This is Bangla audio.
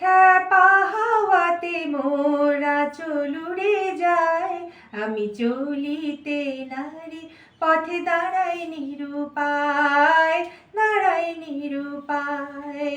খ্যাপা হাওয়াতে মোরা চলুড়ে যায়। আমি চলিতে নারী পথে দাঁড়াই নিরুপায় দাঁড়াই নিরুপায়।